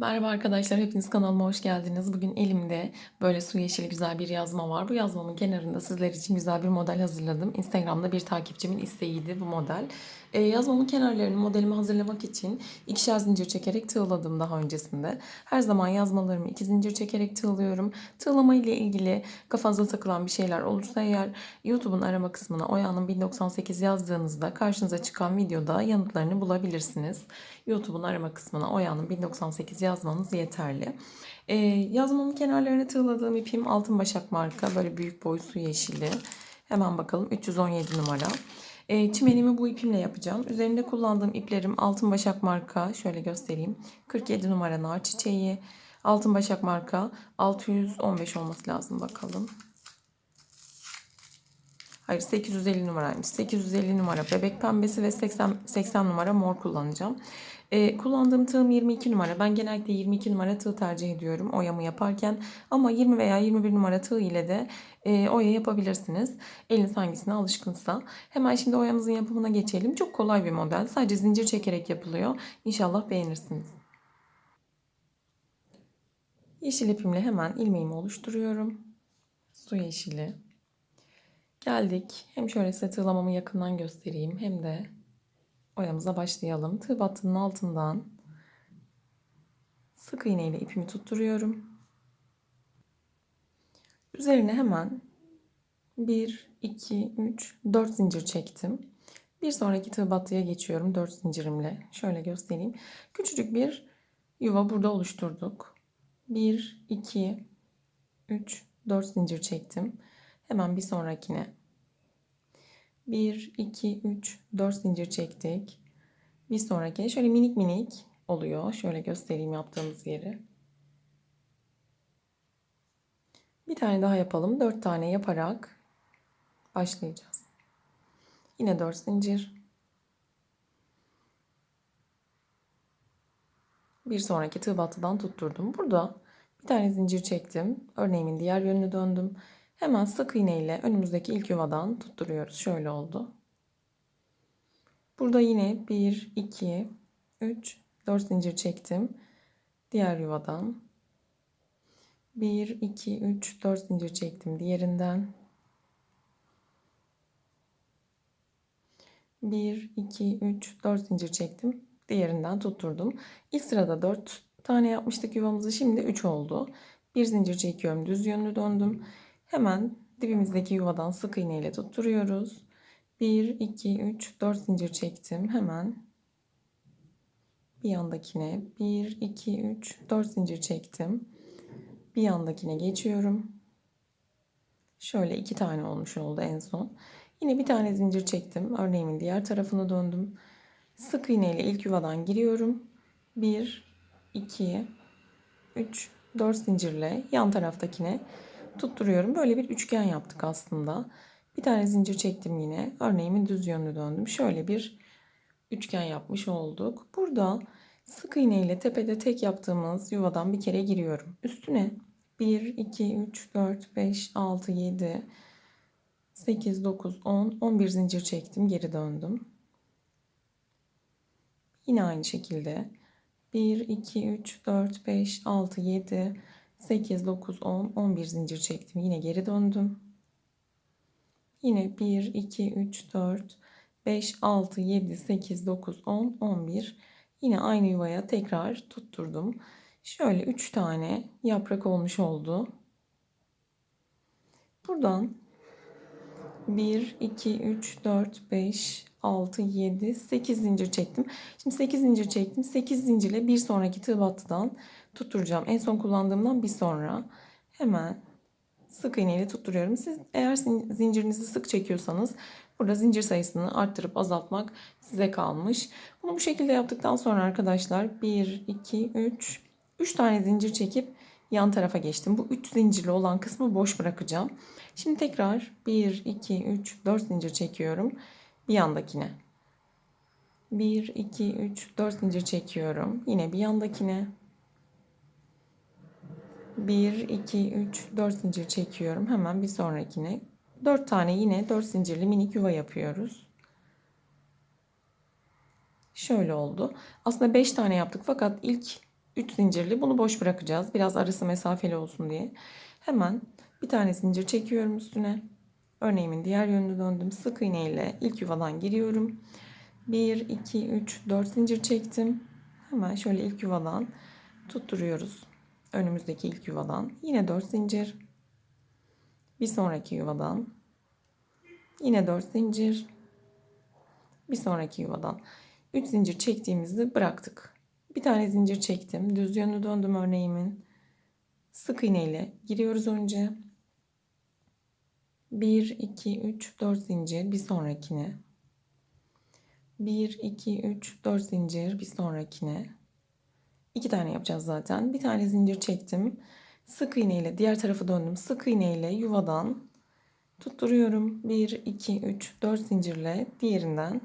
Merhaba arkadaşlar, hepiniz kanalıma hoş geldiniz. Bugün elimde böyle su yeşili güzel bir yazma var. Bu yazmamın kenarında sizler için güzel bir model hazırladım. Instagram'da bir takipçimin isteğiydi bu model. Ee, yazmamın kenarlarını modelimi hazırlamak için ikişer zincir çekerek tığladım daha öncesinde. Her zaman yazmalarımı iki zincir çekerek tığlıyorum. Tığlama ile ilgili kafanıza takılan bir şeyler olursa eğer YouTube'un arama kısmına Oya'nın 1098 yazdığınızda karşınıza çıkan videoda yanıtlarını bulabilirsiniz. YouTube'un arama kısmına Oya'nın 1098 yazmanız yeterli. Ee, yazmamın kenarlarını tığladığım ipim altın başak marka böyle büyük boy su yeşili. Hemen bakalım 317 numara. E, çimenimi bu ipimle yapacağım. Üzerinde kullandığım iplerim Altın Başak marka. Şöyle göstereyim. 47 numara nar çiçeği. Altın Başak marka 615 olması lazım bakalım. Hayır 850 numaraymış. 850 numara bebek pembesi ve 80, 80 numara mor kullanacağım. Ee, kullandığım tığım 22 numara. Ben genellikle 22 numara tığ tercih ediyorum oyamı yaparken. Ama 20 veya 21 numara tığ ile de e, oya yapabilirsiniz. Eliniz hangisine alışkınsa. Hemen şimdi oyamızın yapımına geçelim. Çok kolay bir model. Sadece zincir çekerek yapılıyor. İnşallah beğenirsiniz. Yeşil ipimle hemen ilmeğimi oluşturuyorum. Su yeşili. Geldik. Hem şöyle size tığlamamı yakından göstereyim hem de oyamıza başlayalım. Tığ battının altından sık iğne ile ipimi tutturuyorum. Üzerine hemen 1, 2, 3, 4 zincir çektim. Bir sonraki tığ battıya geçiyorum 4 zincirimle. Şöyle göstereyim. Küçücük bir yuva burada oluşturduk. 1, 2, 3, 4 zincir çektim. Hemen bir sonrakine 1, 2, 3, 4 zincir çektik. Bir sonraki şöyle minik minik oluyor. Şöyle göstereyim yaptığımız yeri. Bir tane daha yapalım. 4 tane yaparak başlayacağız. Yine 4 zincir. Bir sonraki tığ battıdan tutturdum. Burada bir tane zincir çektim. Örneğimin diğer yönünü döndüm. Hemen sık iğne ile önümüzdeki ilk yuvadan tutturuyoruz. Şöyle oldu. Burada yine 1, 2, 3, 4 zincir çektim. Diğer yuvadan. 1, 2, 3, 4 zincir çektim diğerinden. 1, 2, 3, 4 zincir çektim. Diğerinden tutturdum. İlk sırada 4 tane yapmıştık yuvamızı. Şimdi 3 oldu. Bir zincir çekiyorum. Düz yönlü döndüm. Hemen dibimizdeki yuvadan sık iğne ile tutturuyoruz. 1, 2, 3, 4 zincir çektim. Hemen bir yandakine 1, 2, 3, 4 zincir çektim. Bir yandakine geçiyorum. Şöyle iki tane olmuş oldu en son. Yine bir tane zincir çektim. Örneğimin diğer tarafını döndüm. Sık iğne ile ilk yuvadan giriyorum. 1, 2, 3, 4 zincirle yan taraftakine tutturuyorum. Böyle bir üçgen yaptık aslında. Bir tane zincir çektim yine. Örneğimin düz yönlü döndüm. Şöyle bir üçgen yapmış olduk. Burada sık iğne ile tepede tek yaptığımız yuvadan bir kere giriyorum. Üstüne 1, 2, 3, 4, 5, 6, 7, 8, 9, 10, 11 zincir çektim. Geri döndüm. Yine aynı şekilde 1, 2, 3, 4, 5, 6, 7, 8, 9, 10, 11 zincir çektim. Yine geri döndüm. Yine 1, 2, 3, 4, 5, 6, 7, 8, 9, 10, 11. Yine aynı yuvaya tekrar tutturdum. Şöyle 3 tane yaprak olmuş oldu. Buradan 1, 2, 3, 4, 5, 6, 7, 8 zincir çektim. Şimdi 8 zincir çektim. 8 zincirle bir sonraki tığ battıdan tutturacağım. En son kullandığımdan bir sonra hemen sık iğne ile tutturuyorum. Siz eğer zincirinizi sık çekiyorsanız burada zincir sayısını arttırıp azaltmak size kalmış. Bunu bu şekilde yaptıktan sonra arkadaşlar 1, 2, 3, 3 tane zincir çekip yan tarafa geçtim. Bu 3 zincirli olan kısmı boş bırakacağım. Şimdi tekrar 1, 2, 3, 4 zincir çekiyorum. Bir yandakine. 1, 2, 3, 4 zincir çekiyorum. Yine bir yandakine. 1, 2, 3, 4 zincir çekiyorum. Hemen bir sonrakine. 4 tane yine 4 zincirli minik yuva yapıyoruz. Şöyle oldu. Aslında 5 tane yaptık fakat ilk 3 zincirli. Bunu boş bırakacağız. Biraz arası mesafeli olsun diye. Hemen bir tane zincir çekiyorum üstüne. Örneğimin diğer yönünü döndüm. Sık iğne ile ilk yuvadan giriyorum. 1, 2, 3, 4 zincir çektim. Hemen şöyle ilk yuvadan tutturuyoruz. Önümüzdeki ilk yuvadan. Yine 4 zincir. Bir sonraki yuvadan. Yine 4 zincir. Bir sonraki yuvadan. 3 zincir çektiğimizde bıraktık. Bir tane zincir çektim. Düz yönlü döndüm örneğimin. Sık iğne ile giriyoruz önce. 1, 2, 3, 4 zincir. Bir sonrakine. 1, 2, 3, 4 zincir. Bir sonrakine. 2 tane yapacağız zaten. Bir tane zincir çektim. Sık iğne ile diğer tarafa döndüm. Sık iğne ile yuvadan tutturuyorum. 1, 2, 3, 4 zincirle diğerinden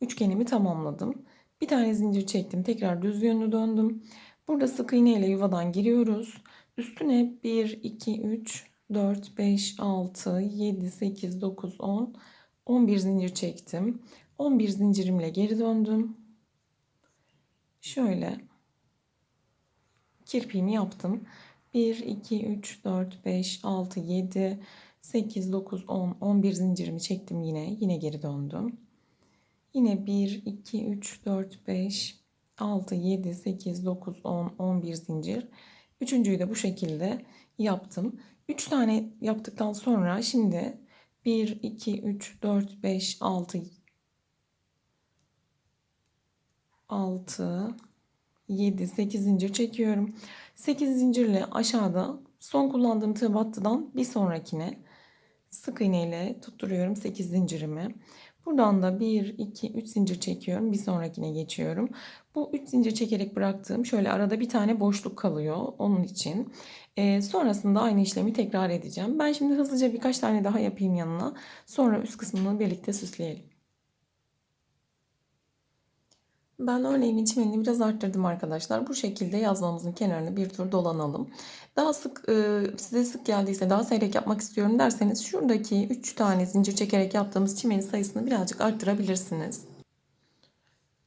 üçgenimi tamamladım. Bir tane zincir çektim. Tekrar düz yönlü döndüm. Burada sık iğne ile yuvadan giriyoruz. Üstüne 1, 2, 3, 4, 5, 6, 7, 8, 9, 10, 11 zincir çektim. 11 zincirimle geri döndüm. Şöyle kirpiğimi yaptım. 1, 2, 3, 4, 5, 6, 7, 8, 9, 10, 11 zincirimi çektim yine. Yine geri döndüm. Yine 1, 2, 3, 4, 5, 6, 7, 8, 9, 10, 11 zincir. Üçüncüyü de bu şekilde yaptım. 3 tane yaptıktan sonra şimdi 1, 2, 3, 4, 5, 6, 6, 7, 8 zincir çekiyorum. 8 zincirle aşağıda son kullandığım tığ battıdan bir sonrakine sık iğne ile tutturuyorum 8 zincirimi. Buradan da 1, 2, 3 zincir çekiyorum. Bir sonrakine geçiyorum. Bu 3 zincir çekerek bıraktığım şöyle arada bir tane boşluk kalıyor. Onun için. Ee, sonrasında aynı işlemi tekrar edeceğim. Ben şimdi hızlıca birkaç tane daha yapayım yanına. Sonra üst kısmını birlikte süsleyelim. Ben örneğimin çimenini biraz arttırdım arkadaşlar. Bu şekilde yazmamızın kenarını bir tur dolanalım. Daha sık e, size sık geldiyse daha seyrek yapmak istiyorum derseniz şuradaki 3 tane zincir çekerek yaptığımız çimenin sayısını birazcık arttırabilirsiniz.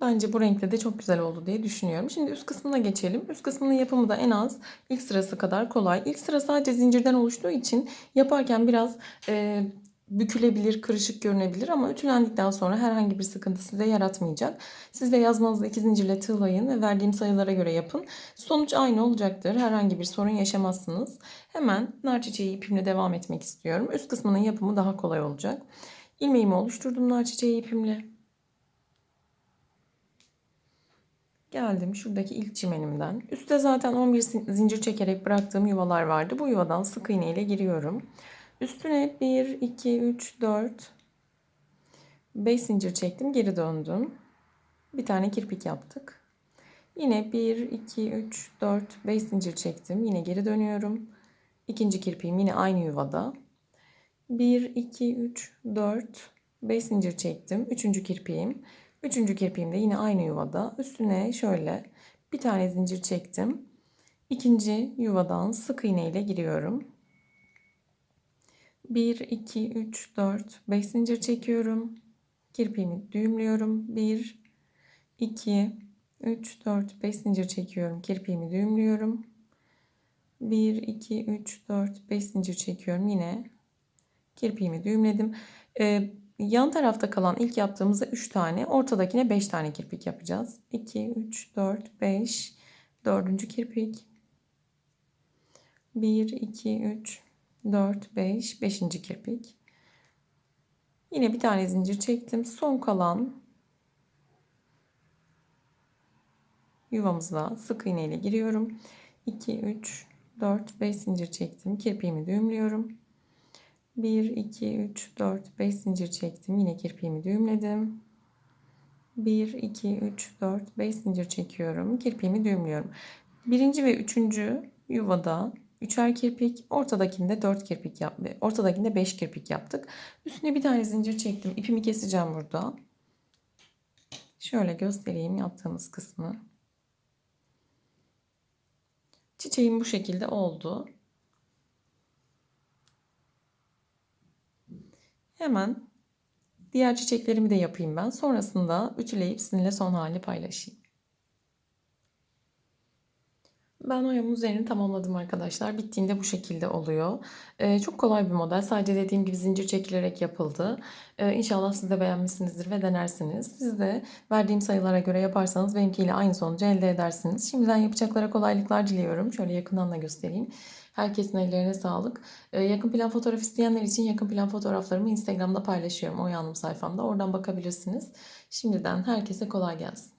Bence bu renkle de çok güzel oldu diye düşünüyorum. Şimdi üst kısmına geçelim. Üst kısmının yapımı da en az ilk sırası kadar kolay. İlk sıra sadece zincirden oluştuğu için yaparken biraz e, bükülebilir, kırışık görünebilir ama ütülendikten sonra herhangi bir sıkıntı size yaratmayacak. Siz de yazmanızda iki zincirle tığlayın ve verdiğim sayılara göre yapın. Sonuç aynı olacaktır. Herhangi bir sorun yaşamazsınız. Hemen nar çiçeği ipimle devam etmek istiyorum. Üst kısmının yapımı daha kolay olacak. İlmeğimi oluşturdum nar çiçeği ipimle. Geldim şuradaki ilk çimenimden. Üste zaten 11 zincir çekerek bıraktığım yuvalar vardı. Bu yuvadan sık iğne ile giriyorum. Üstüne 1, 2, 3, 4, 5 zincir çektim. Geri döndüm. Bir tane kirpik yaptık. Yine 1, 2, 3, 4, 5 zincir çektim. Yine geri dönüyorum. İkinci kirpiğim yine aynı yuvada. 1, 2, 3, 4, 5 zincir çektim. Üçüncü kirpiğim. Üçüncü kirpiğim de yine aynı yuvada. Üstüne şöyle bir tane zincir çektim. İkinci yuvadan sık iğne ile giriyorum. 1, 2, 3, 4, 5 zincir çekiyorum. Kirpiğimi düğümlüyorum. 1, 2, 3, 4, 5 zincir çekiyorum. Kirpiğimi düğümlüyorum. 1, 2, 3, 4, 5 zincir çekiyorum. Yine kirpiğimi düğümledim. Ee, yan tarafta kalan ilk yaptığımızda 3 tane, ortadakine 5 tane kirpik yapacağız. 2, 3, 4, 5, dördüncü kirpik. 1, 2, 3, 4, 5, 5. kirpik. Yine bir tane zincir çektim. Son kalan yuvamıza sık iğne ile giriyorum. 2, 3, 4, 5 zincir çektim. Kirpiğimi düğümlüyorum. 1, 2, 3, 4, 5 zincir çektim. Yine kirpiğimi düğümledim. 1, 2, 3, 4, 5 zincir çekiyorum. Kirpiğimi düğümlüyorum. Birinci ve üçüncü yuvada Üçer kirpik, ortadakinde 4 kirpik yap, ortadakinde 5 kirpik yaptık. Üstüne bir tane zincir çektim. İpimi keseceğim burada. Şöyle göstereyim yaptığımız kısmı. Çiçeğim bu şekilde oldu. Hemen diğer çiçeklerimi de yapayım ben. Sonrasında ütüleyip sizinle son halini paylaşayım. Ben oyamın üzerini tamamladım arkadaşlar. Bittiğinde bu şekilde oluyor. Ee, çok kolay bir model. Sadece dediğim gibi zincir çekilerek yapıldı. Ee, inşallah siz de beğenmişsinizdir ve denersiniz. Siz de verdiğim sayılara göre yaparsanız benimkiyle aynı sonucu elde edersiniz. Şimdiden yapacaklara kolaylıklar diliyorum. Şöyle yakından da göstereyim. Herkesin ellerine sağlık. Ee, yakın plan fotoğraf isteyenler için yakın plan fotoğraflarımı Instagram'da paylaşıyorum. Oya Hanım sayfamda. Oradan bakabilirsiniz. Şimdiden herkese kolay gelsin.